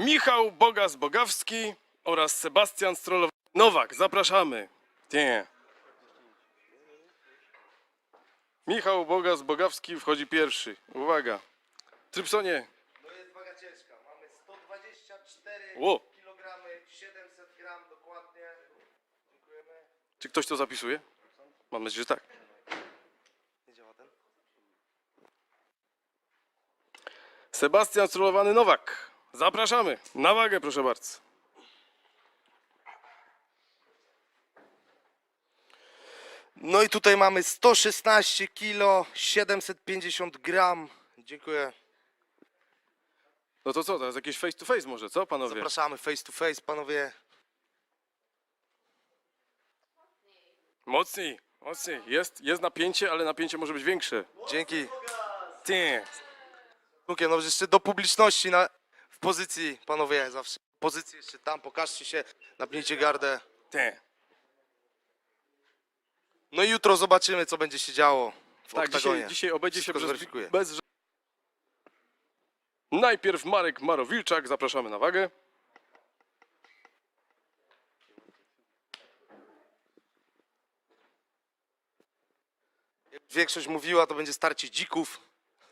Michał Bogas-Bogawski oraz Sebastian Strolow... Nowak, zapraszamy. Nie. Michał Bogas-Bogawski wchodzi pierwszy. Uwaga. Trypsonie. No jest waga ciężka. Mamy 124 Ło. kg, 700 gram dokładnie. Dziękujemy. Czy ktoś to zapisuje? Mam nadzieję, że tak. Nie działa ten? Sebastian Strolowany Nowak. Zapraszamy. Na wagę, proszę bardzo. No i tutaj mamy 116 kg, 750 gram. Dziękuję. No to co, to jest jakieś face to face może, co panowie? Zapraszamy face to face, panowie. Mocniej, mocniej. Jest, jest napięcie, ale napięcie może być większe. Dzięki. Ty. Lukie, no jeszcze do publiczności na, pozycji, panowie, zawsze. Pozycji jeszcze tam, pokażcie się, napnijcie gardę. Ty. No i jutro zobaczymy, co będzie się działo w Tak, oktagonie. dzisiaj, dzisiaj obejdzie się Wszystko bez, zweryfikuję. bez... że- Najpierw Marek Marowilczak, zapraszamy na wagę. Jak Większość mówiła, to będzie starcie dzików.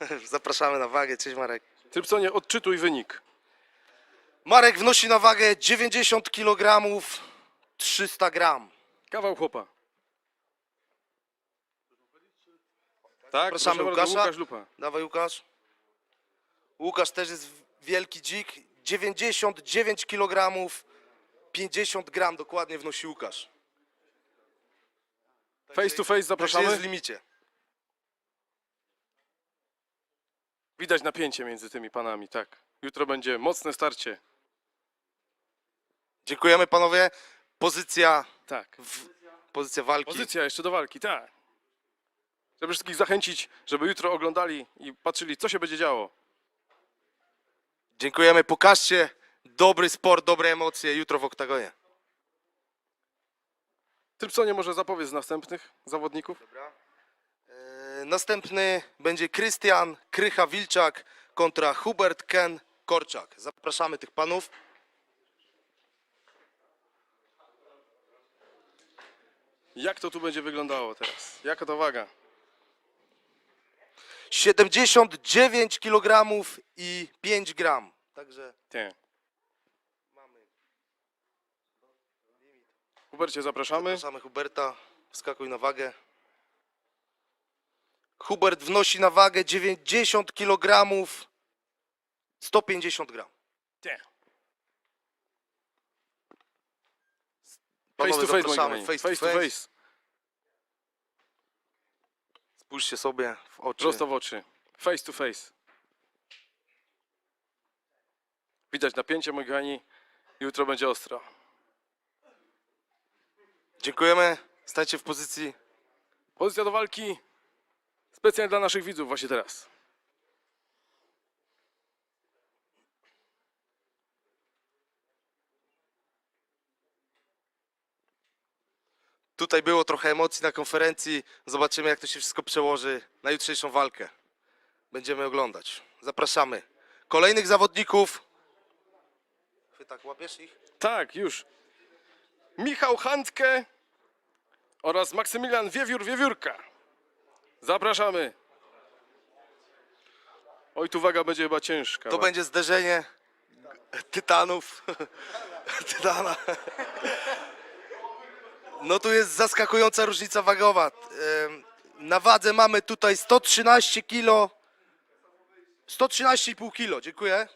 Zapraszamy na wagę. Cześć Marek. Trypsonie, odczytuj wynik. Marek wnosi na wagę 90 kg 300 gram. Kawał chłopa. Tak, Zapraszamy proszę bardzo, Łukasza. Łukasz Lupa. Dawaj Łukasz. Łukasz też jest wielki dzik. 99 kg 50 gram dokładnie wnosi Łukasz. Face to face Także jest zapraszamy. w limicie. Widać napięcie między tymi panami, tak. Jutro będzie mocne starcie. Dziękujemy panowie. Pozycja, Tak. w, pozycja walki. Pozycja jeszcze do walki, tak. Żeby wszystkich zachęcić, żeby jutro oglądali i patrzyli, co się będzie działo. Dziękujemy. Pokażcie dobry sport, dobre emocje jutro w oktagonie. Trypsonie może zapowiedz następnych zawodników? Dobra. E, następny będzie Krystian Krycha-Wilczak kontra Hubert Ken Korczak. Zapraszamy tych panów. Jak to tu będzie wyglądało teraz? Jaka to waga? 79 kg i 5 gram. Także Nie. mamy. Hubercie, zapraszamy. Zapraszamy Huberta. Wskakuj na wagę. Hubert wnosi na wagę 90 kg 150 gram. Nie. Face Panowie, to face, moi zapraszamy. kochani. Face to Face to face. face. Spójrzcie sobie w oczy. Prosto w oczy. Face to face. Widać napięcie, moi kochani. Jutro będzie ostro. Dziękujemy. Stańcie w pozycji. Pozycja do walki. Specjalnie dla naszych widzów właśnie teraz. Tutaj było trochę emocji na konferencji. Zobaczymy, jak to się wszystko przełoży na jutrzejszą walkę. Będziemy oglądać. Zapraszamy. Kolejnych zawodników. Wy tak łapiesz ich? Tak, już. Michał Handke oraz Maksymilian Wiewiór-Wiewiórka. Zapraszamy. Oj, tu waga będzie chyba ciężka. To będzie zderzenie tytanów. Tytana. No tu jest zaskakująca różnica wagowa. Na wadze mamy tutaj 113 kg. 113,5 kg. Dziękuję.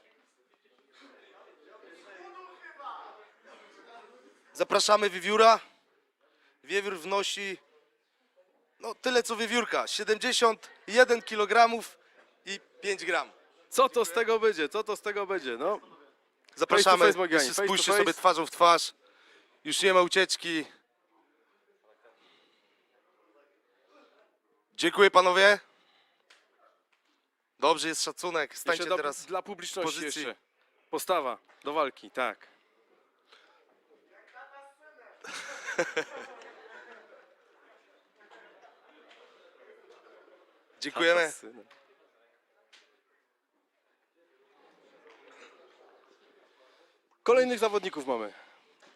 Zapraszamy wiewióra. Wiewiór wnosi no tyle co wiewiórka. 71 kg i 5 gram. Co to z tego będzie? Co to z tego będzie? No, Zapraszamy. face, Jeszcze face to Spójrzcie face. sobie twarzą w twarz. Już nie ma ucieczki. Dziękuję panowie. Dobrze, jest szacunek. jeszcze Stańcie dla, teraz. dla publiczności pozycji. jeszcze. Postawa do walki, tak. Dziękujemy. Kolejnych zawodników mamy.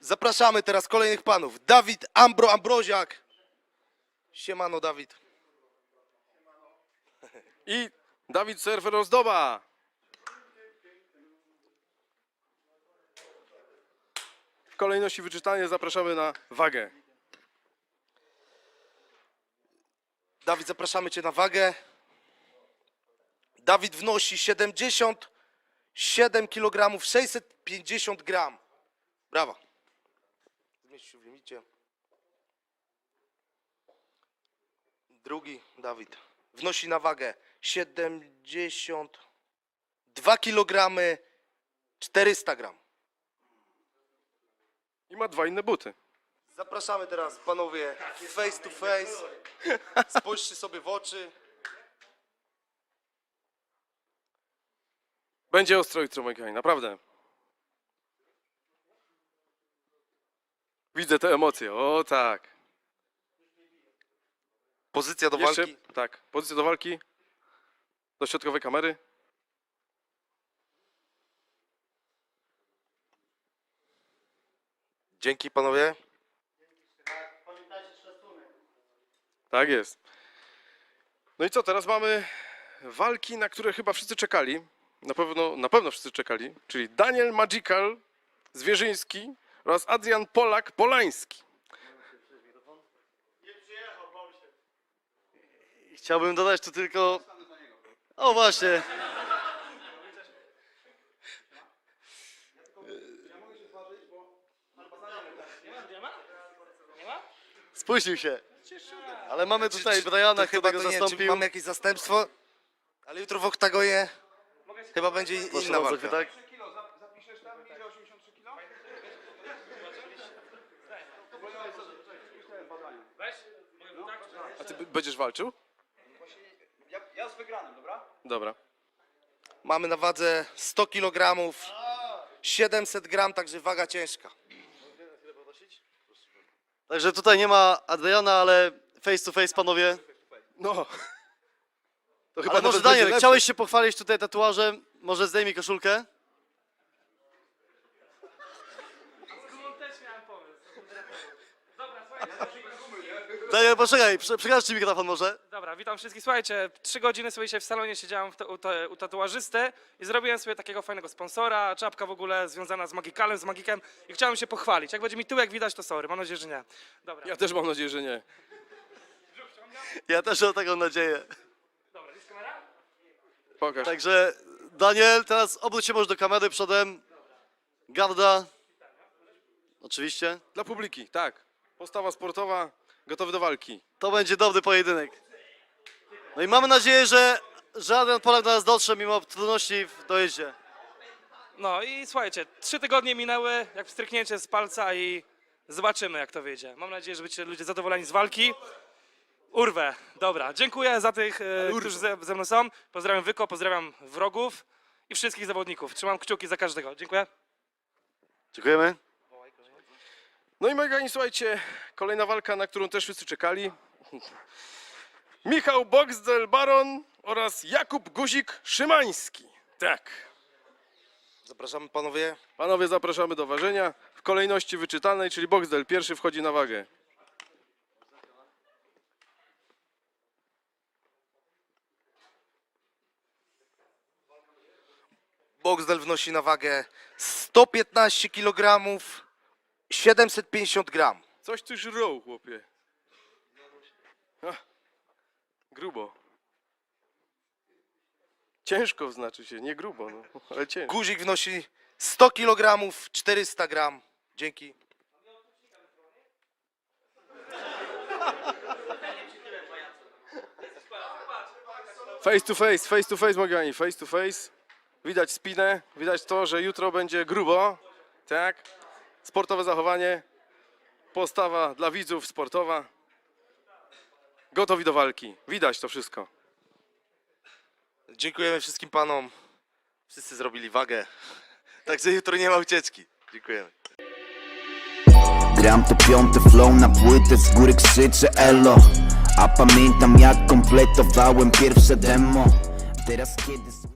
Zapraszamy teraz kolejnych panów. Dawid Ambro Ambroziak. Siemano Dawid. I Dawid Surfer Ozdoba. W kolejności wyczytania zapraszamy na wagę. Dawid, zapraszamy Cię na wagę. Dawid wnosi 77 kg 650 gram. Brawa. Zmieścił w limicie. Drugi Dawid wnosi na wagę 72 kg 400 gram. I ma dwa inne buty. Zapraszamy teraz panowie face to face. Spójrzcie sobie w oczy. Będzie ostro jutro, Mikołaj, naprawdę. Widzę te emocje, o tak. Pozycja do Jeszcze, walki. tak, pozycja do walki. Do środkowej kamery. Dzięki panowie. Tak jest. No i co, teraz mamy walki, na które chyba wszyscy czekali. Na pewno, na pewno wszyscy czekali. Czyli Daniel Magical Zwierzyński oraz Adrian Polak Polański. Chciałbym dodać tu tylko. O właśnie. Spóźnił się. Ale mamy tutaj Briana, To chyba go to nie, Czy zastąpił. mamy jakieś zastępstwo? Ale jutro w oktagonie chyba będzie in- Proszę inna bardzo, walka. tak? A ty b- będziesz walczył? Ja, ja z wygranym, dobra? Dobra. Mamy na wadze 100 kg, 700 gram, także waga ciężka. Także tutaj nie ma Adriana, ale face to face panowie. No. To Ale nawet może Daniel, chciałeś się pochwalić tutaj tatuażem? Może zdejmij koszulkę? Daniel, poczekaj, prze- przekaż ci mikrofon może. Dobra, witam wszystkich. Słuchajcie, trzy godziny sobie się w salonie siedziałem w ta- u, ta- u tatuażysty i zrobiłem sobie takiego fajnego sponsora, czapka w ogóle związana z Magikalem, z Magikiem i chciałem się pochwalić. Jak będzie mi tyłek widać, to sorry, mam nadzieję, że nie. Dobra, Ja też mam nadzieję, że nie. Ja też mam taką nadzieję. dobra, jest kamera? Pokaż. Także Daniel, teraz obróć się może do kamery przodem. Garda. Oczywiście. Dla publiki, tak. Postawa sportowa, gotowy do walki. To będzie dobry pojedynek. No i mamy nadzieję, że żaden Polak do nas dotrze mimo trudności w dojeździe. No i słuchajcie, trzy tygodnie minęły, jak wstryknięcie z palca i zobaczymy, jak to wyjdzie. Mam nadzieję, że będziecie ludzie zadowoleni z walki. Urwę, dobra. Dziękuję za tych, e, którzy ze, ze mną są. Pozdrawiam Wyko, pozdrawiam wrogów i wszystkich zawodników. Trzymam kciuki za każdego. Dziękuję. Dziękujemy. No i moi kochani, słuchajcie, kolejna walka, na którą też wszyscy czekali. Michał Boxdel Baron oraz Jakub Guzik Szymański. Tak. Zapraszamy panowie. Panowie, zapraszamy do ważenia w kolejności wyczytanej, czyli Boxdel pierwszy wchodzi na wagę. Boxdel wnosi na wagę 115 kg 750 gram. Coś tu żrą, chłopie. Ach, grubo. Ciężko znaczy się, nie grubo, no, ale ciężko. Guzik wnosi 100 kg 400 gram. Dzięki. Face to face, face to face, Mogani, face to face. Widać spinę, widać to, że jutro będzie grubo, tak? Sportowe zachowanie, postawa dla widzów sportowa. Gotowi do walki, widać to wszystko. Dziękujemy wszystkim panom. Wszyscy zrobili wagę. Także jutro nie ma ucieczki. Dziękujemy. Gram to piąty flow na płytę, z góry krzyczę elo A pamiętam jak kompletowałem pierwsze demo Teraz kiedy...